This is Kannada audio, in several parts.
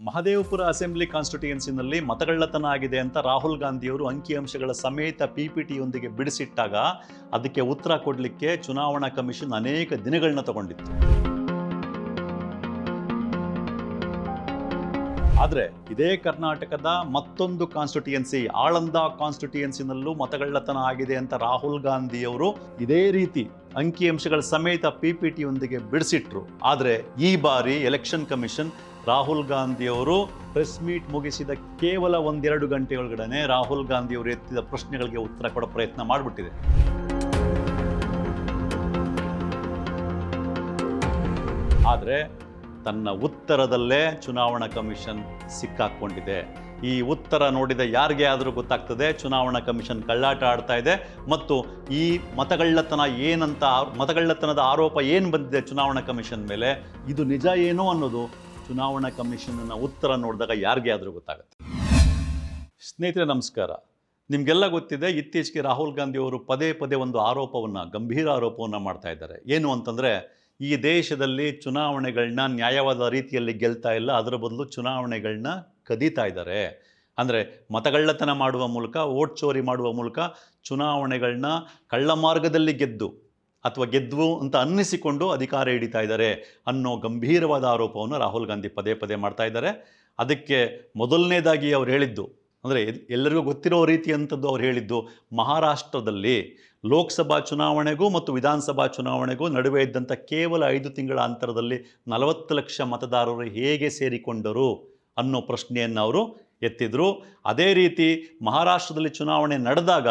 ಮಹದೇವಪುರ ಅಸೆಂಬ್ಲಿ ಕಾನ್ಸ್ಟಿಟ್ಯೂಯೆನ್ಸಿನಲ್ಲಿ ಮತಗಳ್ಳತನ ಆಗಿದೆ ಅಂತ ರಾಹುಲ್ ಗಾಂಧಿಯವರು ಅಂಕಿಅಂಶಗಳ ಸಮೇತ ಪಿ ಪಿ ಟಿಯೊಂದಿಗೆ ಬಿಡಿಸಿಟ್ಟಾಗ ಅದಕ್ಕೆ ಉತ್ತರ ಕೊಡಲಿಕ್ಕೆ ಚುನಾವಣಾ ಕಮಿಷನ್ ಅನೇಕ ದಿನಗಳನ್ನ ತಗೊಂಡಿತ್ತು. ಆದರೆ ಇದೇ ಕರ್ನಾಟಕದ ಮತ್ತೊಂದು ಕಾನ್ಸ್ಟಿಟ್ಯೂಯೆನ್ಸಿ, ಆಳಂದ ಕಾನ್ಸ್ಟಿಟ್ಯೂಯೆನ್ಸಿನಲ್ಲೂ ಮತಗಳ್ಳತನ ಆಗಿದೆ ಅಂತ ರಾಹುಲ್ ಗಾಂಧಿಯವರು ಇದೇ ರೀತಿ ಅಂಕಿಅಂಶಗಳ ಸಮೇತ ಪಿ ಪಿ ಟಿಯೊಂದಿಗೆ ಬಿಡಿಸಿಟ್ರು. ಆದರೆ ಈ ಬಾರಿ ಎಲೆಕ್ಷನ್ ಕಮಿಷನ್ ರಾಹುಲ್ ಗಾಂಧಿಯವರು ಪ್ರೆಸ್ ಮೀಟ್ ಮುಗಿಸಿದ ಕೇವಲ ಒಂದೆರಡು ಗಂಟೆ ಒಳಗಡೆ ರಾಹುಲ್ ಗಾಂಧಿಯವರು ಎತ್ತಿದ ಪ್ರಶ್ನೆಗಳಿಗೆ ಉತ್ತರ ಕೊಡೋ ಪ್ರಯತ್ನ ಮಾಡಿಬಿಟ್ಟಿದೆ. ಆದರೆ ತನ್ನ ಉತ್ತರದಲ್ಲೇ ಚುನಾವಣಾ ಕಮಿಷನ್ ಸಿಕ್ಕಾಕ್ಕೊಂಡಿದೆ ಈ ಉತ್ತರ ನೋಡಿದ ಯಾರಿಗೆ ಆದರೂ ಗೊತ್ತಾಗ್ತದೆ, ಚುನಾವಣಾ ಕಮಿಷನ್ ಕಳ್ಳಾಟ ಆಡ್ತಾ ಇದೆ ಮತ್ತು ಈ ಮತಗಳ್ಳತನ ಏನಂತ ಮತಗಳ್ಳತನದ ಆರೋಪ ಏನು ಬಂದಿದೆ ಚುನಾವಣಾ ಕಮಿಷನ್ ಮೇಲೆ, ಇದು ನಿಜ ಏನೋ ಅನ್ನೋದು ಚುನಾವಣಾ ಕಮಿಷನ್ನ ಉತ್ತರ ನೋಡಿದಾಗ ಯಾರಿಗೆ ಆದರೂ ಗೊತ್ತಾಗುತ್ತೆ. ಸ್ನೇಹಿತರೆ, ನಮಸ್ಕಾರ. ನಿಮಗೆಲ್ಲ ಗೊತ್ತಿದೆ, ಇತ್ತೀಚೆಗೆ ರಾಹುಲ್ ಗಾಂಧಿ ಅವರು ಪದೇ ಪದೇ ಒಂದು ಆರೋಪವನ್ನು, ಗಂಭೀರ ಆರೋಪವನ್ನು ಮಾಡ್ತಾ ಇದ್ದಾರೆ. ಏನು ಅಂತಂದರೆ, ಈ ದೇಶದಲ್ಲಿ ಚುನಾವಣೆಗಳನ್ನ ನ್ಯಾಯವಾದ ರೀತಿಯಲ್ಲಿ ಗೆಲ್ತಾ ಇಲ್ಲ, ಅದರ ಬದಲು ಚುನಾವಣೆಗಳನ್ನ ಕದೀತಾ ಇದ್ದಾರೆ. ಅಂದರೆ, ಮತಗಳ್ಳತನ ಮಾಡುವ ಮೂಲಕ, ಓಟ್ ಚೋರಿ ಮಾಡುವ ಮೂಲಕ ಚುನಾವಣೆಗಳನ್ನ ಕಳ್ಳ ಮಾರ್ಗದಲ್ಲಿ ಗೆದ್ದು ಅಥವಾ ಗೆದ್ವು ಅಂತ ಅನ್ನಿಸಿಕೊಂಡು ಅಧಿಕಾರ ಹಿಡಿತಾ ಇದ್ದಾರೆ ಅನ್ನೋ ಗಂಭೀರವಾದ ಆರೋಪವನ್ನು ರಾಹುಲ್ ಗಾಂಧಿ ಪದೇ ಪದೇ ಮಾಡ್ತಾ ಇದ್ದಾರೆ. ಅದಕ್ಕೆ ಮೊದಲನೇದಾಗಿ ಅವ್ರು ಹೇಳಿದ್ದು, ಅಂದರೆ ಎಲ್ಲರಿಗೂ ಗೊತ್ತಿರೋ ರೀತಿಯಂಥದ್ದು ಅವ್ರು ಹೇಳಿದ್ದು, ಮಹಾರಾಷ್ಟ್ರದಲ್ಲಿ ಲೋಕಸಭಾ ಚುನಾವಣೆಗೂ ಮತ್ತು ವಿಧಾನಸಭಾ ಚುನಾವಣೆಗೂ ನಡುವೆ ಇದ್ದಂಥ ಕೇವಲ ಐದು ತಿಂಗಳ ಅಂತರದಲ್ಲಿ ನಲವತ್ತು ಲಕ್ಷ ಮತದಾರರು ಹೇಗೆ ಸೇರಿಕೊಂಡರು ಅನ್ನೋ ಪ್ರಶ್ನೆಯನ್ನು ಅವರು ಎತ್ತಿದ್ರು. ಅದೇ ರೀತಿ ಮಹಾರಾಷ್ಟ್ರದಲ್ಲಿ ಚುನಾವಣೆ ನಡೆದಾಗ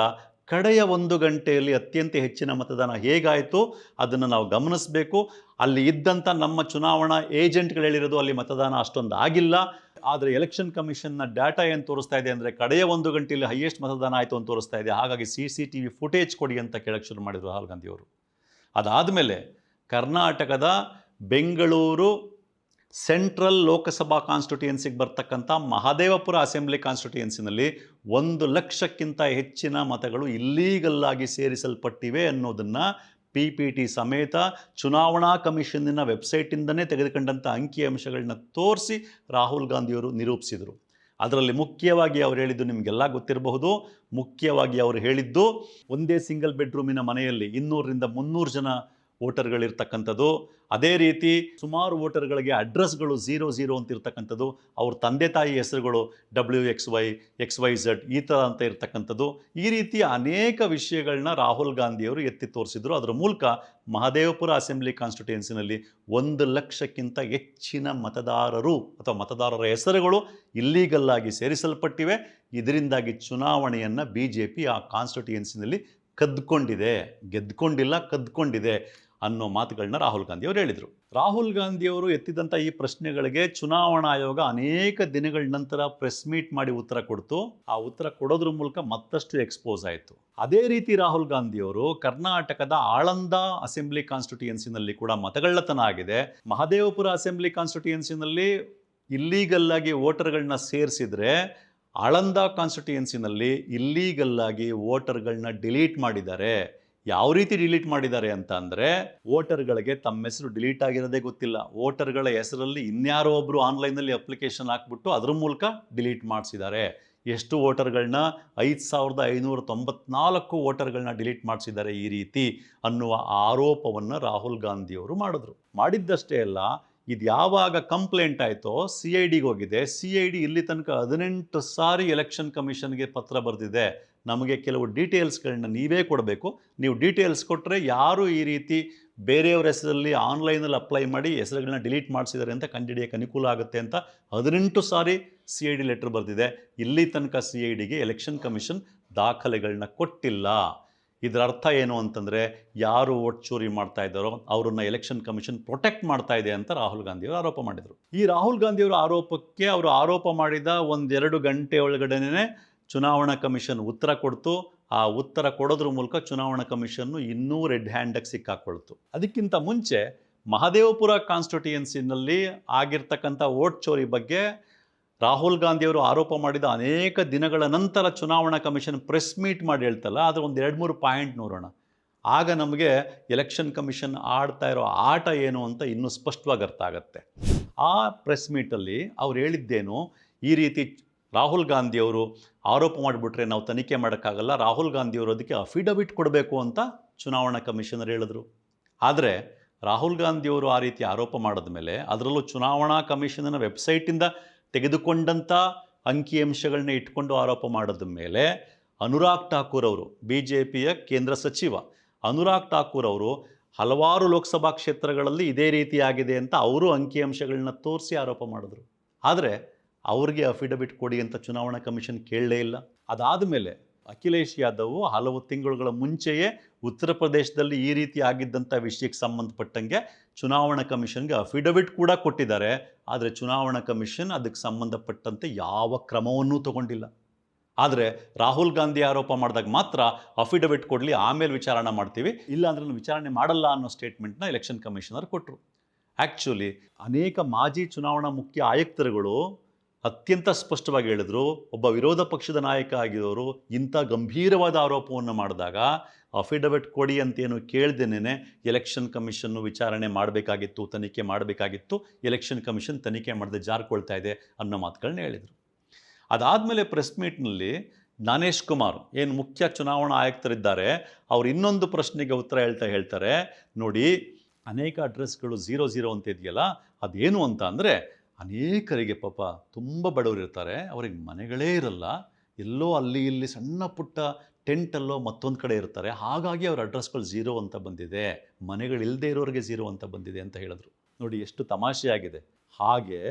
ಕಡೆಯ ಒಂದು ಗಂಟೆಯಲ್ಲಿ ಅತ್ಯಂತ ಹೆಚ್ಚಿನ ಮತದಾನ ಹೇಗಾಯಿತು ಅದನ್ನು ನಾವು ಗಮನಿಸಬೇಕು. ಅಲ್ಲಿ ಇದ್ದಂಥ ನಮ್ಮ ಚುನಾವಣಾ ಏಜೆಂಟ್ಗಳು ಹೇಳಿರೋದು ಅಲ್ಲಿ ಮತದಾನ ಅಷ್ಟೊಂದು ಆಗಿಲ್ಲ. ಆದರೆ ಎಲೆಕ್ಷನ್ ಕಮಿಷನ್ನ ಡಾಟಾ ಏನು ತೋರಿಸ್ತಾ ಇದೆ ಅಂದರೆ ಕಡೆಯ ಒಂದು ಗಂಟೆಯಲ್ಲಿ ಹೈಯೆಸ್ಟ್ ಮತದಾನ ಆಯಿತು ಅಂತ ತೋರಿಸ್ತಾ ಇದೆ. ಹಾಗಾಗಿ C C T V footage ಕೊಡಿ ಅಂತ ಕೇಳಕ್ಕೆ ಶುರು ಮಾಡಿದರು ರಾಹುಲ್ ಗಾಂಧಿಯವರು. ಅದಾದಮೇಲೆ ಕರ್ನಾಟಕದ ಬೆಂಗಳೂರು ಸೆಂಟ್ರಲ್ ಲೋಕಸಭಾ ಕಾನ್ಸ್ಟಿಟ್ಯೂಯೆನ್ಸಿಗೆ ಬರ್ತಕ್ಕಂಥ ಮಹಾದೇವಪುರ ಅಸೆಂಬ್ಲಿ ಕಾನ್ಸ್ಟಿಟ್ಯೂಯೆನ್ಸಿನಲ್ಲಿ ಒಂದು ಲಕ್ಷಕ್ಕಿಂತ ಹೆಚ್ಚಿನ ಮತಗಳು ಇಲ್ಲೀಗಲ್ಲಾಗಿ ಸೇರಿಸಲ್ಪಟ್ಟಿವೆ ಅನ್ನೋದನ್ನು ಪಿ ಪಿ ಟಿ ಸಮೇತ ಚುನಾವಣಾ ಕಮಿಷನ್ನಿನ ವೆಬ್ಸೈಟಿಂದನೇ ತೆಗೆದುಕೊಂಡಂಥ ಅಂಕಿಅಂಶಗಳನ್ನ ತೋರಿಸಿ ರಾಹುಲ್ ಗಾಂಧಿಯವರು ನಿರೂಪಿಸಿದರು. ಅದರಲ್ಲಿ ಮುಖ್ಯವಾಗಿ ಅವ್ರು ಹೇಳಿದ್ದು ನಿಮಗೆಲ್ಲ ಗೊತ್ತಿರಬಹುದು. ಮುಖ್ಯವಾಗಿ ಅವರು ಹೇಳಿದ್ದು ಒಂದೇ ಸಿಂಗಲ್ ಬೆಡ್ರೂಮಿನ ಮನೆಯಲ್ಲಿ ಇನ್ನೂರರಿಂದ ಮುನ್ನೂರು ಜನ ವೋಟರ್ಗಳಿರ್ತಕ್ಕಂಥದ್ದು. ಅದೇ ರೀತಿ ಸುಮಾರು ವೋಟರ್ಗಳಿಗೆ ಅಡ್ರೆಸ್ಗಳು ಝೀರೋ ಝೀರೋ ಅಂತ ಇರ್ತಕ್ಕಂಥದ್ದು. ಅವ್ರ ತಂದೆ ತಾಯಿ ಹೆಸರುಗಳು W X Y X Y Z ಈ ಥರ ಅಂತ ಇರ್ತಕ್ಕಂಥದ್ದು. ಈ ರೀತಿ ಅನೇಕ ವಿಷಯಗಳನ್ನ ರಾಹುಲ್ ಗಾಂಧಿಯವರು ಎತ್ತಿ ತೋರಿಸಿದ್ರು. ಅದರ ಮೂಲಕ ಮಹದೇವಪುರ ಅಸೆಂಬ್ಲಿ ಕಾನ್ಸ್ಟಿಟ್ಯೂಯೆನ್ಸಿನಲ್ಲಿ ಒಂದು ಲಕ್ಷಕ್ಕಿಂತ ಹೆಚ್ಚಿನ ಮತದಾರರು ಅಥವಾ ಮತದಾರರ ಹೆಸರುಗಳು ಇಲ್ಲೀಗಲ್ಲಾಗಿ ಸೇರಿಸಲ್ಪಟ್ಟಿವೆ. ಇದರಿಂದಾಗಿ ಚುನಾವಣೆಯನ್ನು ಬಿ ಜೆ ಪಿ ಆ ಕಾನ್ಸ್ಟಿಟ್ಯೂಯೆನ್ಸಿನಲ್ಲಿ ಕದ್ಕೊಂಡಿದೆ. ಗೆದ್ಕೊಂಡಿಲ್ಲ, ಕದ್ಕೊಂಡಿದೆ. ಅನ್ನೋ ಮಾತುಗಳನ್ನ ರಾಹುಲ್ ಗಾಂಧಿ ಅವರು ಹೇಳಿದರು. ರಾಹುಲ್ ಗಾಂಧಿಯವರು ಎತ್ತಿದಂಥ ಈ ಪ್ರಶ್ನೆಗಳಿಗೆ ಚುನಾವಣಾ ಆಯೋಗ ಅನೇಕ ದಿನಗಳ ನಂತರ ಪ್ರೆಸ್ ಮೀಟ್ ಮಾಡಿ ಉತ್ತರ ಕೊಡ್ತು. ಆ ಉತ್ತರ ಕೊಡೋದ್ರ ಮೂಲಕ ಮತ್ತಷ್ಟು ಎಕ್ಸ್ಪೋಸ್ ಆಯಿತು. ಅದೇ ರೀತಿ ರಾಹುಲ್ ಗಾಂಧಿಯವರು ಕರ್ನಾಟಕದ ಆಳಂದ ಅಸೆಂಬ್ಲಿ ಕಾನ್ಸ್ಟಿಟ್ಯೂಯೆನ್ಸಿನಲ್ಲಿ ಕೂಡ ಮತಗಳ್ಳತನ ಆಗಿದೆ. ಮಹದೇವಪುರ ಅಸೆಂಬ್ಲಿ ಕಾನ್ಸ್ಟಿಟ್ಯೂಯೆನ್ಸಿನಲ್ಲಿ ಇಲ್ಲೀಗಲ್ಲಾಗಿ ವೋಟರ್ಗಳನ್ನ ಸೇರಿಸಿದ್ರೆ ಆಳಂದ ಕಾನ್ಸ್ಟಿಟ್ಯೂಯೆನ್ಸಿನಲ್ಲಿ ಇಲ್ಲೀಗಲ್ಲಾಗಿ ವೋಟರ್ಗಳನ್ನ ಡಿಲೀಟ್ ಮಾಡಿದ್ದಾರೆ. ಯಾವ ರೀತಿ ಡಿಲೀಟ್ ಮಾಡಿದ್ದಾರೆ ಅಂತ ಅಂದರೆ ವೋಟರ್ಗಳಿಗೆ ತಮ್ಮ ಹೆಸರು ಡಿಲೀಟ್ ಆಗಿರೋದೇ ಗೊತ್ತಿಲ್ಲ. ವೋಟರ್ಗಳ ಹೆಸರಲ್ಲಿ ಇನ್ಯಾರೋ ಒಬ್ಬರು ಆನ್ಲೈನಲ್ಲಿ ಅಪ್ಲಿಕೇಶನ್ ಹಾಕ್ಬಿಟ್ಟು ಅದ್ರ ಮೂಲಕ ಡಿಲೀಟ್ ಮಾಡಿಸಿದ್ದಾರೆ. ಎಷ್ಟು ವೋಟರ್ಗಳನ್ನ ಐದು ಸಾವಿರದ ಐನೂರ ತೊಂಬತ್ನಾಲ್ಕು ವೋಟರ್ಗಳನ್ನ ಡಿಲೀಟ್ ಮಾಡಿಸಿದ್ದಾರೆ ಈ ರೀತಿ ಅನ್ನುವ ಆರೋಪವನ್ನು ರಾಹುಲ್ ಗಾಂಧಿಯವರು ಮಾಡಿದ್ರು. ಮಾಡಿದ್ದಷ್ಟೇ ಅಲ್ಲ, ಇದು ಯಾವಾಗ ಕಂಪ್ಲೇಂಟ್ ಆಯಿತೋ ಸಿ ಐ ಡಿಗೆ ಹೋಗಿದೆ. ಸಿ ಐ ಡಿ ಇಲ್ಲಿ ತನಕ ಹದಿನೆಂಟು ಸಾರಿ ಎಲೆಕ್ಷನ್ ಕಮಿಷನ್ಗೆ ಪತ್ರ ಬರೆದಿದೆ. ನಮಗೆ ಕೆಲವು ಡೀಟೇಲ್ಸ್ಗಳನ್ನ ನೀವೇ ಕೊಡಬೇಕು. ನೀವು ಡೀಟೇಲ್ಸ್ ಕೊಟ್ಟರೆ ಯಾರು ಈ ರೀತಿ ಬೇರೆಯವ್ರ ಹೆಸರಲ್ಲಿ ಆನ್ಲೈನಲ್ಲಿ ಅಪ್ಲೈ ಮಾಡಿ ಹೆಸರುಗಳನ್ನ ಡಿಲೀಟ್ ಮಾಡಿಸಿದ್ದಾರೆ ಅಂತ ಕಂಡಿಡಿಯಕ್ಕೆ ಅನುಕೂಲ ಆಗುತ್ತೆ ಅಂತ ಹದಿನೆಂಟು ಸಾರಿ ಸಿ ಐ ಡಿ ಲೆಟ್ರ್ ಬರೆದಿದೆ. ಇಲ್ಲಿ ತನಕ ಸಿ ಐ ಡಿಗೆ ಎಲೆಕ್ಷನ್ ಕಮಿಷನ್ ದಾಖಲೆಗಳನ್ನ ಕೊಟ್ಟಿಲ್ಲ. ಇದರ ಅರ್ಥ ಏನು ಅಂತಂದರೆ ಯಾರು ಓಟ್ ಚೋರಿ ಮಾಡ್ತಾ ಇದ್ದಾರೋ ಅವರನ್ನು ಎಲೆಕ್ಷನ್ ಕಮಿಷನ್ ಪ್ರೊಟೆಕ್ಟ್ ಮಾಡ್ತಾ ಇದೆ ಅಂತ ರಾಹುಲ್ ಗಾಂಧಿಯವರು ಆರೋಪ ಮಾಡಿದರು. ಈ ರಾಹುಲ್ ಗಾಂಧಿಯವರ ಆರೋಪಕ್ಕೆ ಅವರು ಆರೋಪ ಮಾಡಿದ ಒಂದೆರಡು ಗಂಟೆ ಒಳಗಡೆನೇ ಚುನಾವಣಾ ಕಮಿಷನ್ ಉತ್ತರ ಕೊಡ್ತು. ಆ ಉತ್ತರ ಕೊಡೋದ್ರ ಮೂಲಕ ಚುನಾವಣಾ ಕಮಿಷನ್ನು ಇನ್ನೂ ರೆಡ್ ಹ್ಯಾಂಡಾಗಿ ಸಿಕ್ಕಾಕೊಳ್ತು. ಅದಕ್ಕಿಂತ ಮುಂಚೆ ಮಹದೇವಪುರ ಕಾನ್ಸ್ಟಿಟ್ಯೂಯೆನ್ಸಿನಲ್ಲಿ ಆಗಿರ್ತಕ್ಕಂಥ ಓಟ್ ಚೋರಿ ಬಗ್ಗೆ ರಾಹುಲ್ ಗಾಂಧಿಯವರು ಆರೋಪ ಮಾಡಿದ ಅನೇಕ ದಿನಗಳ ನಂತರ ಚುನಾವಣಾ ಕಮಿಷನ್ ಪ್ರೆಸ್ ಮೀಟ್ ಮಾಡಿ ಹೇಳ್ತಲ್ಲ, ಅದರ ಒಂದು ಎರಡು ಮೂರು ಪಾಯಿಂಟ್ ನೋಡೋಣ. ಆಗ ನಮಗೆ ಎಲೆಕ್ಷನ್ ಕಮಿಷನ್ ಆಡ್ತಾ ಇರೋ ಆಟ ಏನು ಅಂತ ಇನ್ನೂ ಸ್ಪಷ್ಟವಾಗಿ ಅರ್ಥ ಆಗುತ್ತೆ. ಆ ಪ್ರೆಸ್ ಮೀಟಲ್ಲಿ ಅವ್ರು ಹೇಳಿದ್ದೇನು, ಈ ರೀತಿ ರಾಹುಲ್ ಗಾಂಧಿಯವರು ಆರೋಪ ಮಾಡಿಬಿಟ್ರೆ ನಾವು ತನಿಖೆ ಮಾಡೋಕ್ಕಾಗಲ್ಲ, ರಾಹುಲ್ ಗಾಂಧಿಯವರು ಅದಕ್ಕೆ ಅಫಿಡವಿಟ್ ಕೊಡಬೇಕು ಅಂತ ಚುನಾವಣಾ ಕಮಿಷನರ್ ಹೇಳಿದ್ರು. ಆದರೆ ರಾಹುಲ್ ಗಾಂಧಿಯವರು ಆ ರೀತಿ ಆರೋಪ ಮಾಡಿದ ಮೇಲೆ ಅದರಲ್ಲೂ ಚುನಾವಣಾ ಕಮಿಷನ್ನ ವೆಬ್ಸೈಟಿಂದ ತೆಗೆದುಕೊಂಡಂಥ ಅಂಕಿಅಂಶಗಳನ್ನ ಇಟ್ಕೊಂಡು ಆರೋಪ ಮಾಡಿದ ಮೇಲೆ ಅನುರಾಗ್ ಠಾಕೂರ್ ಅವರು ಬಿ ಜೆ ಪಿಯ ಕೇಂದ್ರ ಸಚಿವ ಅನುರಾಗ್ ಠಾಕೂರ್ ಅವರು ಹಲವಾರು ಲೋಕಸಭಾ ಕ್ಷೇತ್ರಗಳಲ್ಲಿ ಇದೇ ರೀತಿಯಾಗಿದೆ ಅಂತ ಅವರು ಅಂಕಿಅಂಶಗಳನ್ನ ತೋರಿಸಿ ಆರೋಪ ಮಾಡಿದ್ರು. ಆದರೆ ಅವ್ರಿಗೆ ಅಫಿಡವಿಟ್ ಕೊಡಿ ಅಂತ ಚುನಾವಣಾ ಕಮಿಷನ್ ಕೇಳಲೇ ಇಲ್ಲ. ಅದಾದ ಮೇಲೆ ಅಖಿಲೇಶ್ ಯಾದವ್ ಹಲವು ತಿಂಗಳುಗಳ ಮುಂಚೆಯೇ ಉತ್ತರ ಪ್ರದೇಶದಲ್ಲಿ ಈ ರೀತಿ ಆಗಿದ್ದಂಥ ವಿಷಯಕ್ಕೆ ಸಂಬಂಧಪಟ್ಟಂಗೆ ಚುನಾವಣಾ ಕಮಿಷನ್ಗೆ ಅಫಿಡವಿಟ್ ಕೂಡ ಕೊಟ್ಟಿದ್ದಾರೆ. ಆದರೆ ಚುನಾವಣಾ ಕಮಿಷನ್ ಅದಕ್ಕೆ ಸಂಬಂಧಪಟ್ಟಂತೆ ಯಾವ ಕ್ರಮವನ್ನೂ ತಗೊಂಡಿಲ್ಲ. ಆದರೆ ರಾಹುಲ್ ಗಾಂಧಿ ಆರೋಪ ಮಾಡಿದಾಗ ಮಾತ್ರ ಅಫಿಡವಿಟ್ ಕೊಡಲಿ, ಆಮೇಲೆ ವಿಚಾರಣೆ ಮಾಡ್ತೀವಿ. ಇಲ್ಲ ಅಂದ್ರೆ ನಾವು ವಿಚಾರಣೆ ಮಾಡಲ್ಲ ಅನ್ನೋ ಸ್ಟೇಟ್ಮೆಂಟ್ನ ಎಲೆಕ್ಷನ್ ಕಮಿಷನರ್ ಕೊಟ್ಟರು ಆ್ಯಕ್ಚುಲಿ ಅನೇಕ ಮಾಜಿ ಚುನಾವಣಾ ಮುಖ್ಯ ಆಯುಕ್ತರುಗಳು ಅತ್ಯಂತ ಸ್ಪಷ್ಟವಾಗಿ ಹೇಳಿದ್ರು, ಒಬ್ಬ ವಿರೋಧ ಪಕ್ಷದ ನಾಯಕ ಆಗಿರೋರು ಇಂಥ ಗಂಭೀರವಾದ ಆರೋಪವನ್ನು ಮಾಡಿದಾಗ ಅಫಿಡವಿಟ್ ಕೊಡಿ ಅಂತೇನು ಕೇಳ್ದೇನೆ ಎಲೆಕ್ಷನ್ ಕಮಿಷನ್ನು ವಿಚಾರಣೆ ಮಾಡಬೇಕಾಗಿತ್ತು, ತನಿಖೆ ಮಾಡಬೇಕಾಗಿತ್ತು ಎಲೆಕ್ಷನ್ ಕಮಿಷನ್ ತನಿಖೆ ಮಾಡದೆ ಜಾರ್ಕೊಳ್ತಾ ಇದೆ ಅನ್ನೋ ಮಾತುಗಳನ್ನ ಹೇಳಿದರು. ಅದಾದಮೇಲೆ ಪ್ರೆಸ್ ಮೀಟ್ನಲ್ಲಿ ಜ್ಞಾನೇಶ್ ಕುಮಾರ್, ಏನು ಮುಖ್ಯ ಚುನಾವಣಾ ಆಯುಕ್ತರಿದ್ದಾರೆ, ಅವರು ಇನ್ನೊಂದು ಪ್ರಶ್ನೆಗೆ ಉತ್ತರ ಹೇಳ್ತಾ ಹೇಳ್ತಾರೆ, ನೋಡಿ, ಅನೇಕ ಅಡ್ರೆಸ್ಗಳು ಝೀರೋ ಝೀರೋ ಅಂತ ಇದೆಯಲ್ಲ, ಅದೇನು ಅಂತ ಅಂದರೆ ಅನೇಕರಿಗೆ ಪಾಪ ತುಂಬ ಬಡವರು ಇರ್ತಾರೆ. ಅವ್ರಿಗೆ ಮನೆಗಳೇ ಇರಲ್ಲ. ಎಲ್ಲೋ ಅಲ್ಲಿ ಇಲ್ಲಿ ಸಣ್ಣ ಪುಟ್ಟ ಟೆಂಟಲ್ಲೋ ಮತ್ತೊಂದು ಕಡೆ ಇರ್ತಾರೆ. ಹಾಗಾಗಿ ಅವ್ರ ಅಡ್ರೆಸ್ಗಳು ಝೀರೋ ಅಂತ ಬಂದಿದೆ. ಮನೆಗಳಿಲ್ಲದೆ ಇರೋರಿಗೆ ಝೀರೋ ಅಂತ ಬಂದಿದೆ ಅಂತ ಹೇಳಿದ್ರು. ನೋಡಿ, ಎಷ್ಟು ತಮಾಷೆಯಾಗಿದೆ ಹಾಗೆ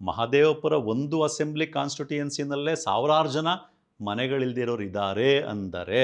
ಮಹದೇವಪುರ ಒಂದು ಅಸೆಂಬ್ಲಿ ಕಾನ್ಸ್ಟಿಟ್ಯೂಯೆನ್ಸಿನಲ್ಲೇ ಸಾವಿರಾರು ಜನ ಮನೆಗಳಿಲ್ಲದೆ ಇರೋರು ಇದ್ದಾರೆ ಅಂದರೆ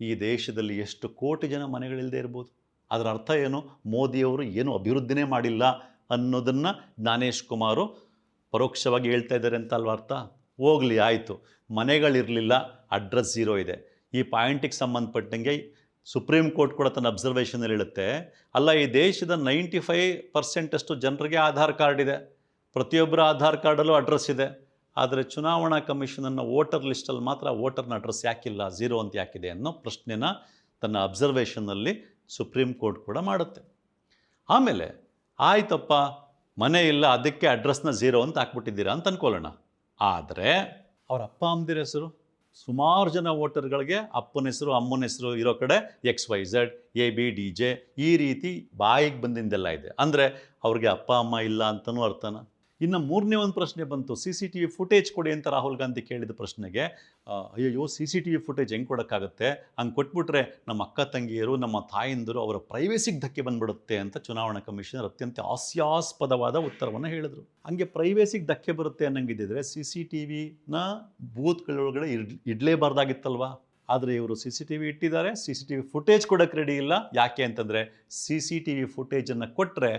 ಈ ದೇಶದಲ್ಲಿ ಎಷ್ಟು ಕೋಟಿ ಜನ ಮನೆಗಳಿಲ್ಲದೆ ಇರ್ಬೋದು? ಅದರ ಅರ್ಥ ಏನು? ಮೋದಿಯವರು ಏನು ಅಭಿವೃದ್ಧಿನೇ ಮಾಡಿಲ್ಲ. ಅನ್ನೋದನ್ನು ಜ್ಞಾನೇಶ್ ಕುಮಾರು ಪರೋಕ್ಷವಾಗಿ ಹೇಳ್ತಾ ಇದ್ದಾರೆ ಅಂತ ಅಲ್ವ ಅರ್ಥ? ಹೋಗಲಿ, ಆಯಿತು. ಮನೆಗಳಿರಲಿಲ್ಲ, ಅಡ್ರೆಸ್ ಝೀರೋ ಇದೆ. ಈ ಪಾಯಿಂಟಿಗೆ ಸಂಬಂಧಪಟ್ಟಂಗೆ ಸುಪ್ರೀಂ ಕೋರ್ಟ್ ಕೂಡ ತನ್ನ ಅಬ್ಸರ್ವೇಷನಲ್ಲಿ ಹೇಳುತ್ತೆ, ಅಲ್ಲ, ಈ ದೇಶದ ನೈಂಟಿ ಫೈವ್ ಪರ್ಸೆಂಟಷ್ಟು ಜನರಿಗೆ ಆಧಾರ್ ಕಾರ್ಡ್ ಇದೆ. ಪ್ರತಿಯೊಬ್ಬರ ಆಧಾರ್ ಕಾರ್ಡಲ್ಲೂ ಅಡ್ರೆಸ್ ಇದೆ. ಆದರೆ ಚುನಾವಣಾ ಕಮಿಷನನ್ನು ವೋಟರ್ ಲಿಸ್ಟಲ್ಲಿ ಮಾತ್ರ ವೋಟರ್ನ ಅಡ್ರೆಸ್ ಯಾಕಿಲ್ಲ ಝೀರೋ ಅಂತ ಯಾಕಿದೆ ಅನ್ನೋ ಪ್ರಶ್ನೆನ ತನ್ನ ಅಬ್ಸರ್ವೇಷನ್ನಲ್ಲಿ ಸುಪ್ರೀಂ ಕೋರ್ಟ್ ಕೂಡ ಮಾಡುತ್ತೆ. ಆಮೇಲೆ ಆಯ್ತಪ್ಪ, ಮನೆ ಇಲ್ಲ, ಅದಕ್ಕೆ ಅಡ್ರೆಸ್ನ ಝೀರೋ ಅಂತ ಹಾಕ್ಬಿಟ್ಟಿದ್ದೀರಾ ಅಂತ ಅನ್ಕೊಳ್ಳೋಣ. ಆದರೆ ಅವ್ರ ಅಪ್ಪ ಅಮ್ಮದಿರ ಹೆಸರು, ಸುಮಾರು ಜನ ವೋಟರ್ಗಳಿಗೆ ಅಪ್ಪನ ಹೆಸರು, ಅಮ್ಮನ ಹೆಸರು ಇರೋ ಕಡೆ X Y Z A B D J ಈ ರೀತಿ ಬಾಯಿಗೆ ಬಂದಿಂದೆಲ್ಲ ಇದೆ. ಅಂದರೆ ಅವ್ರಿಗೆ ಅಪ್ಪ, ಅಮ್ಮ ಇಲ್ಲ ಅಂತಲೂ ಅರ್ಥನ? ಇನ್ನು ಮೂರನೇ ಒಂದು ಪ್ರಶ್ನೆ ಬಂತು. C C T V footage ಕೊಡಿ ಅಂತ ರಾಹುಲ್ ಗಾಂಧಿ ಕೇಳಿದ ಪ್ರಶ್ನೆಗೆ ಅಯ್ಯೋ C C T V footage ಹೆಂಗೆ ಕೊಡೋಕ್ಕಾಗುತ್ತೆ? ಹಂಗೆ ಕೊಟ್ಬಿಟ್ರೆ ನಮ್ಮ ಅಕ್ಕ ತಂಗಿಯರು, ನಮ್ಮ ತಾಯಂದಿರು ಅವರ ಪ್ರೈವೇಸಿಗೆ ಧಕ್ಕೆ ಬಂದ್ಬಿಡುತ್ತೆ ಅಂತ ಚುನಾವಣಾ ಕಮಿಷನರ್ ಅತ್ಯಂತ ಹಾಸ್ಯಾಸ್ಪದವಾದ ಉತ್ತರವನ್ನು ಹೇಳಿದರು. ಹಂಗೆ ಪ್ರೈವೇಸಿಗೆ ಧಕ್ಕೆ ಬರುತ್ತೆ ಅನ್ನಂಗಿದ್ದಿದ್ರೆ ಸಿ ಸಿ ಟಿ ವಿನ ಬೂತ್ಗಳೊಳಗಡೆ ಇಡ್, ಇಡಲೇಬಾರ್ದಾಗಿತ್ತಲ್ವಾ? ಆದರೆ ಇವರು ಸಿ ಸಿ ಟಿ ವಿ ಇಟ್ಟಿದ್ದಾರೆ. C C T V footage ಕೊಡೋಕ್ಕೆ ರೆಡಿ ಇಲ್ಲ. ಯಾಕೆ ಅಂತಂದರೆ ಸಿ ಸಿ ಟಿ ವಿ ಫುಟೇಜನ್ನು ಕೊಟ್ಟರೆ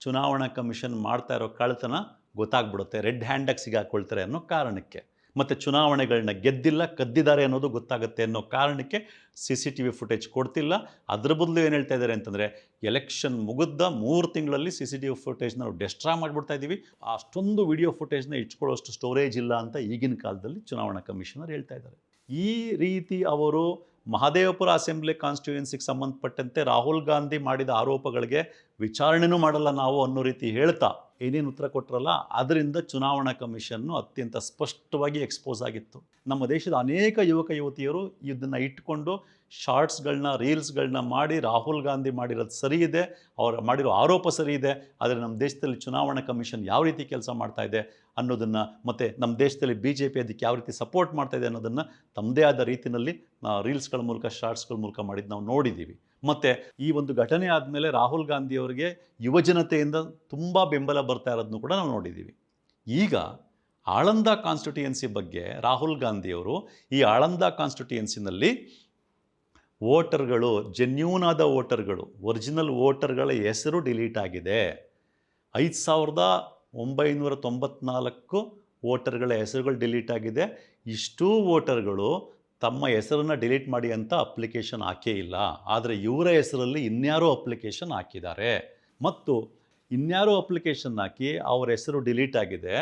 ಚುನಾವಣಾ ಕಮಿಷನ್ ಮಾಡ್ತಾ ಇರೋ ಕಳ್ತನ ಗೊತ್ತಾಗ್ಬಿಡುತ್ತೆ. ರೆಡ್ ಹ್ಯಾಂಡಾಗಿ ಸಿಗಾಕೊಳ್ತಾರೆ ಅನ್ನೋ ಕಾರಣಕ್ಕೆ. ಮತ್ತು ಚುನಾವಣೆಗಳನ್ನ ಗೆದ್ದಿಲ್ಲ, ಕದ್ದಿದ್ದಾರೆ ಅನ್ನೋದು ಗೊತ್ತಾಗುತ್ತೆ ಅನ್ನೋ ಕಾರಣಕ್ಕೆ C C T V footage ಕೊಡ್ತಿಲ್ಲ. ಅದ್ರ ಬದಲು ಏನು ಹೇಳ್ತಾ ಇದ್ದಾರೆ ಅಂತಂದರೆ, ಎಲೆಕ್ಷನ್ ಮುಗಿದ ಮೂರು ತಿಂಗಳಲ್ಲಿ ಸಿ ಸಿ ಟಿ ವಿ ಫುಟೇಜ್ನ ನಾವು ಡೆಸ್ಟ್ರಾ ಮಾಡಿಬಿಡ್ತಾ ಇದ್ದೀವಿ. ಅಷ್ಟೊಂದು ವಿಡಿಯೋ ಫುಟೇಜ್ನ ಇಟ್ಕೊಳ್ಳೋಷ್ಟು ಸ್ಟೋರೇಜ್ ಇಲ್ಲ ಅಂತ ಈಗಿನ ಕಾಲದಲ್ಲಿ ಚುನಾವಣಾ ಕಮಿಷನರ್ ಹೇಳ್ತಾ ಇದ್ದಾರೆ. ಈ ರೀತಿ ಅವರು ಮಹದೇವಪುರ ಅಸೆಂಬ್ಲಿ ಕಾನ್ಸ್ಟಿಟ್ಯೂಯೆನ್ಸಿಗೆ ಸಂಬಂಧಪಟ್ಟಂತೆ ರಾಹುಲ್ ಗಾಂಧಿ ಮಾಡಿದ ಆರೋಪಗಳಿಗೆ ವಿಚಾರಣೆನೂ ಮಾಡಲ್ಲ ನಾವು ಅನ್ನೋ ರೀತಿ ಹೇಳ್ತಾ ಏನೇನು ಉತ್ತರ ಕೊಟ್ಟರಲ್ಲ ಅದರಿಂದ ಚುನಾವಣಾ ಕಮಿಷನ್ನು ಅತ್ಯಂತ ಸ್ಪಷ್ಟವಾಗಿ ಎಕ್ಸ್ಪೋಸ್ ಆಗಿತ್ತು. ನಮ್ಮ ದೇಶದ ಅನೇಕ ಯುವಕ ಯುವತಿಯರು ಇದನ್ನು ಇಟ್ಕೊಂಡು ಶಾರ್ಟ್ಸ್ಗಳನ್ನ ರೀಲ್ಸ್ಗಳನ್ನ ಮಾಡಿ ರಾಹುಲ್ ಗಾಂಧಿ ಮಾಡಿರೋದು ಸರಿ ಇದೆ, ಅವರು ಮಾಡಿರೋ ಆರೋಪ ಸರಿ ಇದೆ, ಆದರೆ ನಮ್ಮ ದೇಶದಲ್ಲಿ ಚುನಾವಣಾ ಕಮಿಷನ್ ಯಾವ ರೀತಿ ಕೆಲಸ ಮಾಡ್ತಾ ಇದೆ ಅನ್ನೋದನ್ನು ಮತ್ತು ನಮ್ಮ ದೇಶದಲ್ಲಿ ಬಿ ಜೆ ಪಿ ಅದಕ್ಕೆ ಯಾವ ರೀತಿ ಸಪೋರ್ಟ್ ಮಾಡ್ತಾ ಇದೆ ಅನ್ನೋದನ್ನು ತಮ್ಮದೇ ಆದ ರೀತಿಯಲ್ಲಿ ರೀಲ್ಸ್ಗಳ ಮೂಲಕ ಶಾರ್ಟ್ಸ್ಗಳ ಮೂಲಕ ಮಾಡಿದ್ದು ನಾವು ನೋಡಿದ್ದೀವಿ ಮತ್ತು ಈ ಒಂದು ಘಟನೆ ಆದಮೇಲೆ ರಾಹುಲ್ ಗಾಂಧಿ ಅವರಿಗೆ ಯುವಜನತೆಯಿಂದ ತುಂಬ ಬೆಂಬಲ ಬರ್ತಾ ಇರೋದನ್ನು ಕೂಡ ನಾವು ನೋಡಿದ್ದೀವಿ ಈಗ ಆಳಂದ ಕಾನ್ಸ್ಟಿಟ್ಯೂಯೆನ್ಸಿ ಬಗ್ಗೆ ರಾಹುಲ್ ಗಾಂಧಿಯವರು ಈ ಆಳಂದ ಕಾನ್ಸ್ಟಿಟ್ಯೂಯೆನ್ಸಿನಲ್ಲಿ ವೋಟರ್ಗಳು ಜೆನ್ಯೂನ್ ಆದ ವೋಟರ್ಗಳು ಒರಿಜಿನಲ್ ವೋಟರ್ಗಳ ಹೆಸರು ಡಿಲೀಟ್ ಆಗಿದೆ. ಐದು ಸಾವಿರದ ಒಂಬೈನೂರ ತೊಂಬತ್ನಾಲ್ಕು ವೋಟರ್ಗಳ ಹೆಸರುಗಳು ಡಿಲೀಟ್ ಆಗಿದೆ. ಇಷ್ಟೂ ವೋಟರ್ಗಳು ತಮ್ಮ ಹೆಸರನ್ನು ಡಿಲೀಟ್ ಮಾಡಿ ಅಂತ ಅಪ್ಲಿಕೇಶನ್ ಹಾಕೇ ಇಲ್ಲ. ಆದರೆ ಇವರ ಹೆಸರಲ್ಲಿ ಇನ್ಯಾರೋ ಅಪ್ಲಿಕೇಶನ್ ಹಾಕಿದ್ದಾರೆ. ಮತ್ತು ಇನ್ಯಾರೋ ಅಪ್ಲಿಕೇಶನ್ ಹಾಕಿ ಅವ್ರ ಹೆಸರು ಡಿಲೀಟ್ ಆಗಿದೆ.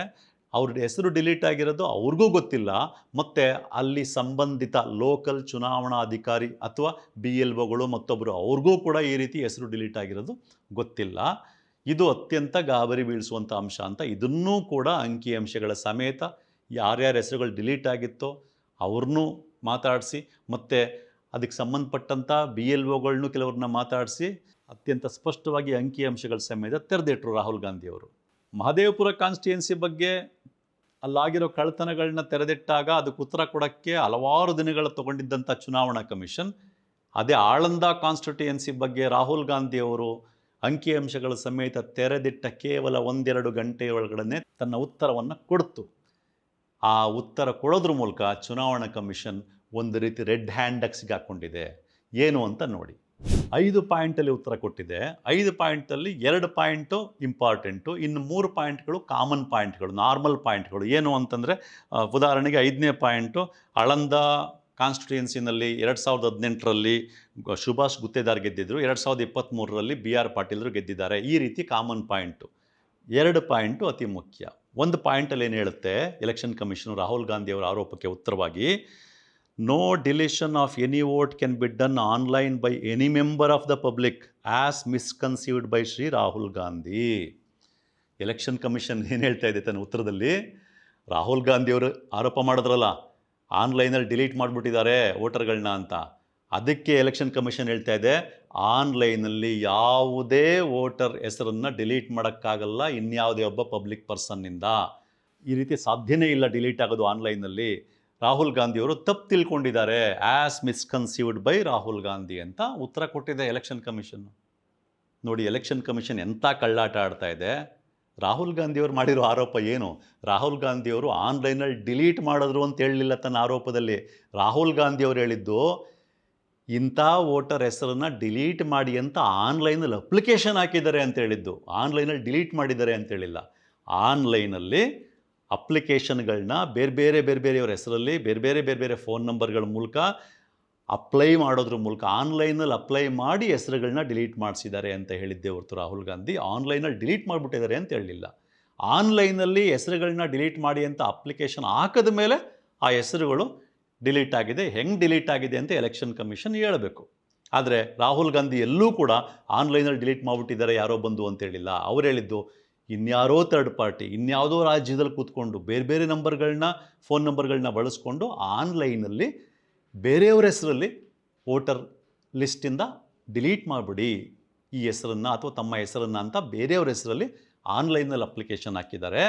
ಅವ್ರ ಹೆಸರು ಡಿಲೀಟ್ ಆಗಿರೋದು ಅವ್ರಿಗೂ ಗೊತ್ತಿಲ್ಲ. ಮತ್ತು ಅಲ್ಲಿ ಸಂಬಂಧಿತ ಲೋಕಲ್ ಚುನಾವಣಾ ಅಧಿಕಾರಿ ಅಥವಾ ಬಿ ಎಲ್ ಒಗಳು ಮತ್ತೊಬ್ಬರು ಅವ್ರಿಗೂ ಕೂಡ ಈ ರೀತಿ ಹೆಸರು ಡಿಲೀಟ್ ಆಗಿರೋದು ಗೊತ್ತಿಲ್ಲ. ಇದು ಅತ್ಯಂತ ಗಾಬರಿ ಬೀಳಿಸುವಂಥ ಅಂಶ ಅಂತ. ಇದನ್ನೂ ಕೂಡ ಅಂಕಿಅಂಶಗಳ ಸಮೇತ ಯಾರ್ಯಾರ ಹೆಸರುಗಳು ಡಿಲೀಟ್ ಆಗಿತ್ತೋ ಅವ್ರನ್ನೂ ಮಾತಾಡಿಸಿ, ಮತ್ತು ಅದಕ್ಕೆ ಸಂಬಂಧಪಟ್ಟಂಥ ಬಿ ಎಲ್ ಒಗಳನ್ನೂ ಕೆಲವ್ರನ್ನ ಮಾತಾಡಿಸಿ ಅತ್ಯಂತ ಸ್ಪಷ್ಟವಾಗಿ ಅಂಕಿಅಂಶಗಳ ಸಮೇತ ತೆರೆದಿಟ್ರು ರಾಹುಲ್ ಗಾಂಧಿಯವರು. ಮಹದೇವಪುರ ಕಾನ್ಸ್ಟಿಟ್ಯುಯೆನ್ಸಿ ಬಗ್ಗೆ ಅಲ್ಲಾಗಿರೋ ಕಳ್ತನಗಳನ್ನ ತೆರೆದಿಟ್ಟಾಗ ಅದಕ್ಕೆ ಉತ್ತರ ಕೊಡೋಕ್ಕೆ ಹಲವಾರು ದಿನಗಳ ತಗೊಂಡಿದ್ದಂಥ ಚುನಾವಣಾ ಕಮಿಷನ್. ಅದೇ ಆಳಂದ ಕಾನ್ಸ್ಟಿಟ್ಯೂಯೆನ್ಸಿ ಬಗ್ಗೆ ರಾಹುಲ್ ಗಾಂಧಿಯವರು ಅಂಕಿಅಂಶಗಳ ಸಮೇತ ತೆರೆದಿಟ್ಟ ಕೇವಲ ಒಂದೆರಡು ಗಂಟೆಯೊಳಗಡೆ ತನ್ನ ಉತ್ತರವನ್ನು ಕೊಡ್ತು. ಆ ಉತ್ತರ ಕೊಡೋದ್ರ ಮೂಲಕ ಚುನಾವಣಾ ಕಮಿಷನ್ ಒಂದು ರೀತಿ ರೆಡ್ ಹ್ಯಾಂಡಾಗಿ ಸಿಗಾಕೊಂಡಿದೆ ಏನು ಅಂತ ನೋಡಿ. ಐದು ಪಾಯಿಂಟಲ್ಲಿ ಉತ್ತರ ಕೊಟ್ಟಿದೆ. ಐದು ಪಾಯಿಂಟಲ್ಲಿ ಎರಡು ಪಾಯಿಂಟು ಇಂಪಾರ್ಟೆಂಟು, ಇನ್ನು ಮೂರು ಪಾಯಿಂಟ್ಗಳು ಕಾಮನ್ ಪಾಯಿಂಟ್ಗಳು, ನಾರ್ಮಲ್ ಪಾಯಿಂಟ್ಗಳು. ಏನು ಅಂತಂದರೆ ಉದಾಹರಣೆಗೆ ಐದನೇ ಪಾಯಿಂಟು ಆಳಂದ ಕಾನ್ಸ್ಟಿಟ್ಯೂಯೆನ್ಸಿನಲ್ಲಿ ಎರಡು ಸಾವಿರದ ಹದಿನೆಂಟರಲ್ಲಿ ಸುಭಾಷ್ ಗುತ್ತೇದಾರ್ ಗೆದ್ದಿದ್ದರು ಎರಡು ಸಾವಿರದ ಇಪ್ಪತ್ತ್ಮೂರರಲ್ಲಿ ಬಿ ಆರ್ ಪಾಟೀಲ್ರು ಗೆದ್ದಿದ್ದಾರೆ. ಈ ರೀತಿ ಕಾಮನ್ ಪಾಯಿಂಟು ಎರಡು ಪಾಯಿಂಟು ಅತಿ ಮುಖ್ಯ. ಒಂದು ಪಾಯಿಂಟಲ್ಲಿ ಏನು ಹೇಳುತ್ತೆ ಎಲೆಕ್ಷನ್ ಕಮಿಷನ್ ರಾಹುಲ್ ಗಾಂಧಿ ಅವರ ಆರೋಪಕ್ಕೆ ಉತ್ತರವಾಗಿ no deletion of any vote can be done online by any member of the public as misconceived by Shri Rahul Gandhi election commission ಏನು ಹೇಳ್ತಾ ಇದೆ ತನ್ನ ಉತ್ತರದಲ್ಲಿ, ರಾಹುಲ್ ಗಾಂಧಿಯವರು ಆರೋಪ ಮಾಡಿದ್ರಲ್ಲ ಆನ್ಲೈನಲ್ಲಿ ಡಿಲೀಟ್ ಮಾಡಿಬಿಟ್ಟಿದ್ದಾರೆ ವೋಟರ್ಗಳನ್ನ ಅಂತ. ಅದಕ್ಕೆ ಎಲೆಕ್ಷನ್ ಕಮಿಷನ್ ಹೇಳ್ತಾ ಇದೆ, ಆನ್ಲೈನಲ್ಲಿ ಯಾವುದೇ ವೋಟರ್ ಹೆಸರನ್ನು ಡಿಲೀಟ್ ಮಾಡೋಕ್ಕಾಗಲ್ಲ, ಇನ್ಯಾವುದೇ ಒಬ್ಬ ಪಬ್ಲಿಕ್ ಪರ್ಸನ್ನಿಂದ. ಈ ರೀತಿ ಸಾಧ್ಯನೇ ಇಲ್ಲ ಡಿಲೀಟ್ ಆಗೋದು ಆನ್ಲೈನಲ್ಲಿ. ರಾಹುಲ್ ಗಾಂಧಿಯವರು ತಪ್ಪು ತಿಳ್ಕೊಂಡಿದ್ದಾರೆ as misconceived by Rahul Gandhi ಅಂತ ಉತ್ತರ ಕೊಟ್ಟಿದೆ ಎಲೆಕ್ಷನ್ ಕಮಿಷನ್. ನೋಡಿ ಎಲೆಕ್ಷನ್ ಕಮಿಷನ್ ಎಂಥ ಕಳ್ಳಾಟ ಆಡ್ತಾ ಇದೆ. ರಾಹುಲ್ ಗಾಂಧಿಯವರು ಮಾಡಿರೋ ಆರೋಪ ಏನು? ರಾಹುಲ್ ಗಾಂಧಿಯವರು ಆನ್ಲೈನಲ್ಲಿ ಡಿಲೀಟ್ ಮಾಡಿದ್ರು ಅಂತ ಹೇಳಲಿಲ್ಲ ತನ್ನ ಆರೋಪದಲ್ಲಿ. ರಾಹುಲ್ ಗಾಂಧಿಯವರು ಹೇಳಿದ್ದು, ಇಂಥ ವೋಟರ್ ಹೆಸರನ್ನು ಡಿಲೀಟ್ ಮಾಡಿ ಅಂತ ಆನ್ಲೈನಲ್ಲಿ ಅಪ್ಲಿಕೇಶನ್ ಹಾಕಿದ್ದಾರೆ ಅಂತ ಹೇಳಿದ್ದು. ಆನ್ಲೈನಲ್ಲಿ ಡಿಲೀಟ್ ಮಾಡಿದ್ದಾರೆ ಅಂತ ಹೇಳಿಲ್ಲ. ಆನ್ಲೈನಲ್ಲಿ ಅಪ್ಲಿಕೇಶನ್ಗಳನ್ನ ಬೇರೆ ಬೇರೆ ಬೇರೆ ಬೇರೆಯವ್ರ ಹೆಸರಲ್ಲಿ, ಬೇರೆ ಬೇರೆ ಬೇರೆ ಬೇರೆ ಫೋನ್ ನಂಬರ್ಗಳ ಮೂಲಕ ಅಪ್ಲೈ ಮಾಡೋದ್ರ ಮೂಲಕ ಆನ್ಲೈನಲ್ಲಿ ಅಪ್ಲೈ ಮಾಡಿ ಹೆಸರುಗಳನ್ನ ಡಿಲೀಟ್ ಮಾಡಿಸಿದ್ದಾರೆ ಅಂತ ಹೇಳಿದ್ದೆ ಹೊರತು ರಾಹುಲ್ ಗಾಂಧಿ. ಆನ್ಲೈನಲ್ಲಿ ಡಿಲೀಟ್ ಮಾಡಿಬಿಟ್ಟಿದ್ದಾರೆ ಅಂತ ಹೇಳಲಿಲ್ಲ ಆನ್ಲೈನಲ್ಲಿ ಹೆಸರುಗಳನ್ನ ಡಿಲೀಟ್ ಮಾಡಿ ಅಂತ ಅಪ್ಲಿಕೇಶನ್ ಹಾಕಿದ ಮೇಲೆ ಆ ಹೆಸರುಗಳು ಡಿಲೀಟ್ ಆಗಿದೆ. ಹೆಂಗೆ ಡಿಲೀಟ್ ಆಗಿದೆ ಅಂತ ಎಲೆಕ್ಷನ್ ಕಮಿಷನ್ ಹೇಳಬೇಕು. ಆದರೆ ರಾಹುಲ್ ಗಾಂಧಿ ಎಲ್ಲೂ ಕೂಡ ಆನ್ಲೈನಲ್ಲಿ ಡಿಲೀಟ್ ಮಾಡಿಬಿಟ್ಟಿದ್ದಾರೆ, ಯಾರೋ ಬಂದು ಅಂತ ಹೇಳಿಲ್ಲ. ಅವ್ರು ಹೇಳಿದ್ದು, ಇನ್ಯಾರೋ ಥರ್ಡ್ ಪಾರ್ಟಿ, ಇನ್ಯಾವುದೋ ರಾಜ್ಯದಲ್ಲಿ ಕೂತ್ಕೊಂಡು ಬೇರೆ ಬೇರೆ ನಂಬರ್ಗಳನ್ನ, ಫೋನ್ ನಂಬರ್ಗಳನ್ನ ಬಳಸ್ಕೊಂಡು ಆನ್ಲೈನಲ್ಲಿ ಬೇರೆಯವ್ರ ಹೆಸರಲ್ಲಿ ವೋಟರ್ ಲಿಸ್ಟಿಂದ ಡಿಲೀಟ್ ಮಾಡಿಬಿಡಿ. ಈ ಹೆಸರನ್ನು ಅಥವಾ ತಮ್ಮ ಹೆಸರನ್ನು ಅಂತ ಬೇರೆಯವ್ರ ಹೆಸರಲ್ಲಿ ಆನ್ಲೈನಲ್ಲಿ ಅಪ್ಲಿಕೇಶನ್ ಹಾಕಿದ್ದಾರೆ.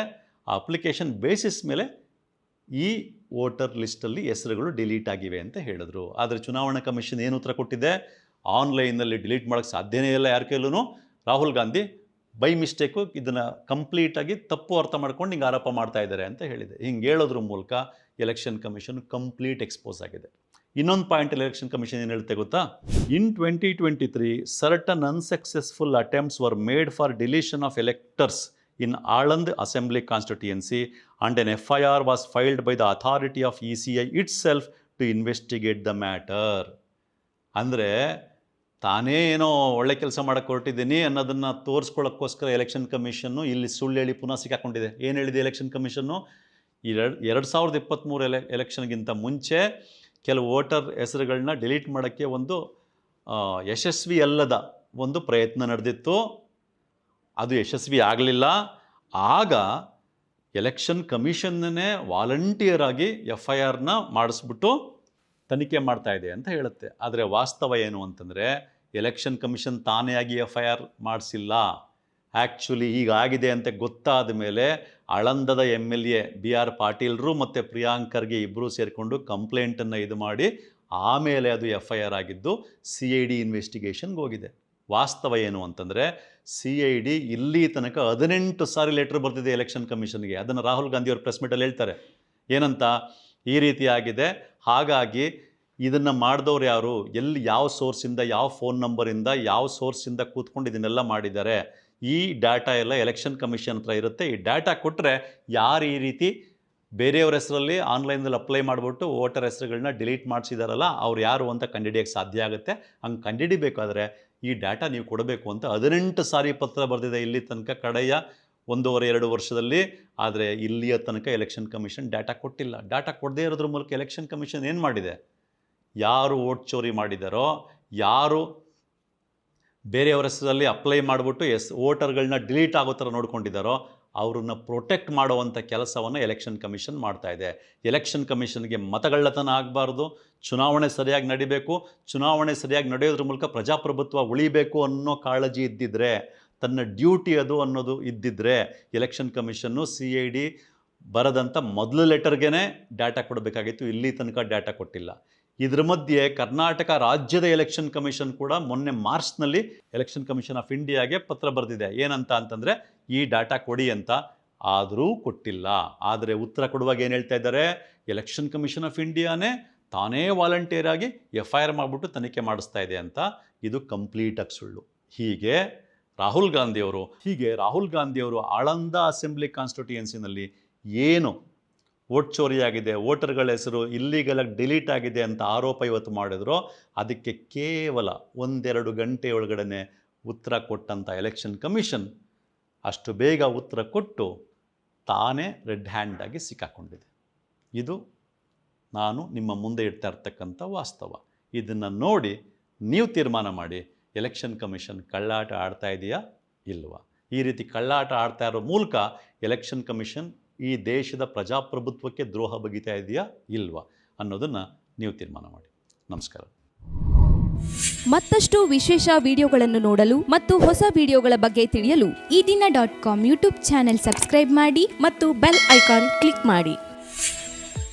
ಆ ಅಪ್ಲಿಕೇಶನ್ ಬೇಸಿಸ್ ಮೇಲೆ ಈ ವೋಟರ್ ಲಿಸ್ಟಲ್ಲಿ ಹೆಸರುಗಳು ಡಿಲೀಟ್ ಆಗಿವೆ ಅಂತ ಹೇಳಿದ್ರು. ಆದರೆ ಚುನಾವಣಾ ಕಮಿಷನ್ ಏನು ಉತ್ತರ ಕೊಟ್ಟಿದೆ? ಆನ್ಲೈನಲ್ಲಿ ಡಿಲೀಟ್ ಮಾಡೋಕ್ಕೆ ಸಾಧ್ಯನೇ ಇಲ್ಲ ಯಾರ ಕೈಲೂ ರಾಹುಲ್ ಗಾಂಧಿ ಬೈ ಮಿಸ್ಟೇಕು ಇದನ್ನು ಕಂಪ್ಲೀಟಾಗಿ ತಪ್ಪು ಅರ್ಥ ಮಾಡ್ಕೊಂಡು ಹಿಂಗೆ ಆರೋಪ ಮಾಡ್ತಾ ಇದ್ದಾರೆ ಅಂತ ಹೇಳಿದೆ. ಹಿಂಗೆ ಹೇಳೋದ್ರ ಮೂಲಕ ಎಲೆಕ್ಷನ್ ಕಮಿಷನ್ ಕಂಪ್ಲೀಟ್ ಎಕ್ಸ್ಪೋಸ್ ಆಗಿದೆ. ಇನ್ನೊಂದು ಪಾಯಿಂಟ್ ಎಲೆಕ್ಷನ್ ಕಮಿಷನ್ ಏನು ಹೇಳುತ್ತೆ ಗೊತ್ತಾ? In twenty twenty three certain unsuccessful attempts were made for deletion of electors in Aland assembly constituency and N F I R was filed by the authority of E C I itself to investigate the matter ಅಂದರೆ ತಾನೇ ಏನೋ ಒಳ್ಳೆ ಕೆಲಸ ಮಾಡಕ್ಕೆ ಹೊರಟಿದ್ದೀನಿ ಅನ್ನೋದನ್ನು ತೋರಿಸ್ಕೊಳ್ಳೋಕ್ಕೋಸ್ಕರ ಎಲೆಕ್ಷನ್ ಕಮಿಷನ್ನು ಇಲ್ಲಿ ಸುಳ್ಳು ಹೇಳಿ ಪುನಃ ಸಿಕ್ಕಾಕೊಂಡಿದೆ. ಏನು ಹೇಳಿದೆ ಎಲೆಕ್ಷನ್ ಕಮಿಷನ್ನು ಎರಡು ಎರಡು ಸಾವಿರದ ಇಪ್ಪತ್ತ್ಮೂರು ಎಲೆ ಎಲೆಕ್ಷನ್ಗಿಂತ ಮುಂಚೆ ಕೆಲವು ವೋಟರ್ ಹೆಸರುಗಳನ್ನ ಡಿಲೀಟ್ ಮಾಡೋಕ್ಕೆ ಒಂದು ಯಶಸ್ವಿ ಅಲ್ಲದ ಒಂದು ಪ್ರಯತ್ನ ನಡೆದಿತ್ತು. ಅದು ಯಶಸ್ವಿ ಆಗಲಿಲ್ಲ. ಆಗ ಎಲೆಕ್ಷನ್ ಕಮಿಷನ್ನೇ ವಾಲಂಟಿಯರ್ ಆಗಿ ಎಫ್ ಐ ಆರ್ನ ಮಾಡಿಸ್ಬಿಟ್ಟು ತನಿಖೆ ಮಾಡ್ತಾ ಇದೆ ಅಂತ ಹೇಳುತ್ತೆ. ಆದರೆ ವಾಸ್ತವ ಏನು ಅಂತಂದರೆ, ಎಲೆಕ್ಷನ್ ಕಮಿಷನ್ ತಾನೇ ಆಗಿ ಎಫ್ ಐ ಆರ್ ಮಾಡಿಸಿಲ್ಲ. ಆ್ಯಕ್ಚುಲಿ ಹೀಗಾಗಿದೆ ಅಂತ ಗೊತ್ತಾದ ಮೇಲೆ ಆಳಂದದ M L A B R ಪಾಟೀಲ್ರು ಮತ್ತು ಪ್ರಿಯಾಂಕರ್ಗೆ ಇಬ್ಬರೂ ಸೇರಿಕೊಂಡು ಕಂಪ್ಲೇಂಟನ್ನು ಇದು ಮಾಡಿ ಆಮೇಲೆ ಅದು ಎಫ್ ಐ ಆರ್ ಆಗಿದ್ದು ಸಿ ಐ ಡಿ ಇನ್ವೆಸ್ಟಿಗೇಷನ್ಗೆ ಹೋಗಿದೆ. ವಾಸ್ತವ ಏನು ಅಂತಂದರೆ ಸಿ ಐ ಡಿ ಇಲ್ಲಿ ತನಕ ಹದಿನೆಂಟು ಸಾರಿ ಲೆಟ್ರ್ ಬರ್ತಿದೆ ಎಲೆಕ್ಷನ್ ಕಮಿಷನ್ಗೆ ಅದನ್ನು ರಾಹುಲ್ ಗಾಂಧಿ ಅವರು ಪ್ರೆಸ್ ಮೀಟಲ್ಲಿ ಹೇಳ್ತಾರೆ. ಏನಂತ? ಈ ರೀತಿ ಆಗಿದೆ. ಹಾಗಾಗಿ ಇದನ್ನು ಮಾಡಿದವ್ರು ಯಾರು? ಎಲ್ಲಿ ಯಾವ ಸೋರ್ಸಿಂದ ಯಾವ ಫೋನ್ ನಂಬರಿಂದ ಯಾವ ಸೋರ್ಸಿಂದ ಕೂತ್ಕೊಂಡು ಇದನ್ನೆಲ್ಲ ಮಾಡಿದ್ದಾರೆ? ಈ ಡಾಟಾ ಎಲ್ಲ ಎಲೆಕ್ಷನ್ ಕಮಿಷನ್ ಹತ್ರ ಇರುತ್ತೆ. ಈ ಡಾಟಾ ಕೊಟ್ಟರೆ ಯಾರು ಈ ರೀತಿ ಬೇರೆಯವ್ರ ಹೆಸರಲ್ಲಿ ಆನ್ಲೈನಲ್ಲಿ ಅಪ್ಲೈ ಮಾಡಿಬಿಟ್ಟು ವೋಟರ್ ಹೆಸರುಗಳನ್ನ ಡಿಲೀಟ್ ಮಾಡಿಸಿದಾರಲ್ಲ, ಅವ್ರು ಯಾರು ಅಂತ ಕಂಡುಹಿಡಿಯೋಕ್ಕೆ ಸಾಧ್ಯ ಆಗುತ್ತೆ. ಹಂಗೆ ಕಂಡುಹಿಡಿಬೇಕಾದ್ರೆ ಈ ಡಾಟಾ ನೀವು ಕೊಡಬೇಕು ಅಂತ ಹದಿನೆಂಟು ಸಾರಿ ಪತ್ರ ಬರೆದಿದೆ ಇಲ್ಲಿ ತನಕ, ಕಡೆಯ ಒಂದೂವರೆ, ಎರಡು ವರ್ಷದಲ್ಲಿ. ಆದರೆ ಇಲ್ಲಿಯ ತನಕ ಎಲೆಕ್ಷನ್ ಕಮಿಷನ್ ಡಾಟಾ ಕೊಟ್ಟಿಲ್ಲ. ಡಾಟಾ ಕೊಡದೇ ಇರೋದ್ರ ಮೂಲಕ ಎಲೆಕ್ಷನ್ ಕಮಿಷನ್ ಏನು ಮಾಡಿದೆ? ಯಾರು ವೋಟ್ ಚೋರಿ ಮಾಡಿದಾರೋ, ಯಾರು ಬೇರೆಯವರ ಹೆಸರಲ್ಲಿ ಅಪ್ಲೈ ಮಾಡಿಬಿಟ್ಟು ಎಸ್, ವೋಟರ್ಗಳನ್ನ ಡಿಲೀಟ್ ಆಗೋ ಥರ ನೋಡ್ಕೊಂಡಿದ್ದಾರೋ, ಅವ್ರನ್ನ ಪ್ರೊಟೆಕ್ಟ್ ಮಾಡುವಂಥ ಕೆಲಸವನ್ನು ಎಲೆಕ್ಷನ್ ಕಮಿಷನ್ ಮಾಡ್ತಾ ಇದೆ. ಎಲೆಕ್ಷನ್ ಕಮಿಷನ್ಗೆ ಮತಗಳ್ಳತನ ಆಗಬಾರ್ದು, ಚುನಾವಣೆ ಸರಿಯಾಗಿ ನಡಿಬೇಕು, ಚುನಾವಣೆ ಸರಿಯಾಗಿ ನಡೆಯೋದ್ರ ಮೂಲಕ ಪ್ರಜಾಪ್ರಭುತ್ವ ಉಳಿಬೇಕು ಅನ್ನೋ ಕಾಳಜಿ ಇದ್ದಿದ್ರೆ, ತನ್ನ ಡ್ಯೂಟಿ ಅದು ಅನ್ನೋದು ಇದ್ದಿದ್ರೆ election commission C I D ಬರದಂಥ ಮೊದಲು ಲೆಟರ್ಗೆ ಡಾಟಾ ಕೊಡಬೇಕಾಗಿತ್ತು, ಇಲ್ಲಿ ತನಕ ಡಾಟಾ ಕೊಟ್ಟಿಲ್ಲ. ಇದ್ರ ಮಧ್ಯೆ ಕರ್ನಾಟಕ ರಾಜ್ಯದ ಎಲೆಕ್ಷನ್ ಕಮಿಷನ್ ಕೂಡ ಮೊನ್ನೆ ಮಾರ್ಚ್ನಲ್ಲಿ ಎಲೆಕ್ಷನ್ ಕಮಿಷನ್ ಆಫ್ ಇಂಡಿಯಾಗೆ ಪತ್ರ ಬರೆದಿದೆ. ಏನಂತ ಅಂತಂದರೆ, ಈ ಡಾಟಾ ಕೊಡಿ ಅಂತ. ಆದರೂ ಕೊಟ್ಟಿಲ್ಲ. ಆದರೆ ಉತ್ತರ ಕೊಡುವಾಗ ಏನು ಹೇಳ್ತಾ ಇದ್ದಾರೆ? ಎಲೆಕ್ಷನ್ ಕಮಿಷನ್ ಆಫ್ ಇಂಡಿಯಾನೇ ತಾನೇ ವಾಲಂಟಿಯರ್ ಆಗಿ ಎಫ್ ಐ ಆರ್ ಮಾಡಿಬಿಟ್ಟು ತನಿಖೆ ಮಾಡಿಸ್ತಾ ಇದೆ ಅಂತ. ಇದು ಕಂಪ್ಲೀಟಾಗಿ ಸುಳ್ಳು. ಹೀಗೆ ರಾಹುಲ್ ಗಾಂಧಿಯವರು, ಹೀಗೆ ರಾಹುಲ್ ಗಾಂಧಿಯವರು ಆಳಂದ ಅಸೆಂಬ್ಲಿ ಕಾನ್ಸ್ಟಿಟ್ಯೂಯೆನ್ಸಿನಲ್ಲಿ ಏನು ವೋಟ್ ಚೋರಿಯಾಗಿದೆ ವೋಟರ್ಗಳ ಹೆಸರು ಇಲ್ಲಿಗಲಾಗಿ ಡಿಲೀಟ್ ಆಗಿದೆ ಅಂತ ಆರೋಪ ಇವತ್ತು ಮಾಡಿದ್ರು. ಅದಕ್ಕೆ ಕೇವಲ ಒಂದೆರಡು ಗಂಟೆ ಉತ್ತರ ಕೊಟ್ಟಂಥ ಎಲೆಕ್ಷನ್ ಕಮಿಷನ್ ಅಷ್ಟು ಬೇಗ ಉತ್ತರ ಕೊಟ್ಟು ತಾನೇ ರೆಡ್ ಹ್ಯಾಂಡಾಗಿ ಸಿಕ್ಕಾಕೊಂಡಿದೆ. ಇದು ನಾನು ನಿಮ್ಮ ಮುಂದೆ ಇಡ್ತಾ ಇರ್ತಕ್ಕಂಥ ವಾಸ್ತವ. ಇದನ್ನು ನೋಡಿ ನೀವು ತೀರ್ಮಾನ ಮಾಡಿ ಎಲೆಕ್ಷನ್ ಕಮಿಷನ್ ಕಳ್ಳಾಟ ಆಡ್ತಾ ಇದೆಯಾ ಇಲ್ವಾ? ಈ ರೀತಿ ಕಳ್ಳಾಟ ಆಡ್ತಾ ಇರೋ ಮೂಲಕ ಎಲೆಕ್ಷನ್ ಕಮಿಷನ್ ಈ ದೇಶದ ಪ್ರಜಾಪ್ರಭುತ್ವಕ್ಕೆ ದ್ರೋಹ ಬಗೀತಾ ಇದೆಯಾ ಇಲ್ವಾ ಅನ್ನೋದನ್ನು ನೀವು ತೀರ್ಮಾನ ಮಾಡಿ. ನಮಸ್ಕಾರ. ಮತ್ತಷ್ಟು ವಿಶೇಷ ವಿಡಿಯೋಗಳನ್ನು ನೋಡಲು ಮತ್ತು ಹೊಸ ವಿಡಿಯೋಗಳ ಬಗ್ಗೆ ತಿಳಿಯಲು Eedina dot com YouTube channel subscribe ಮಾಡಿ ಮತ್ತು ಬೆಲ್ ಐಕಾನ್ ಕ್ಲಿಕ್ ಮಾಡಿ.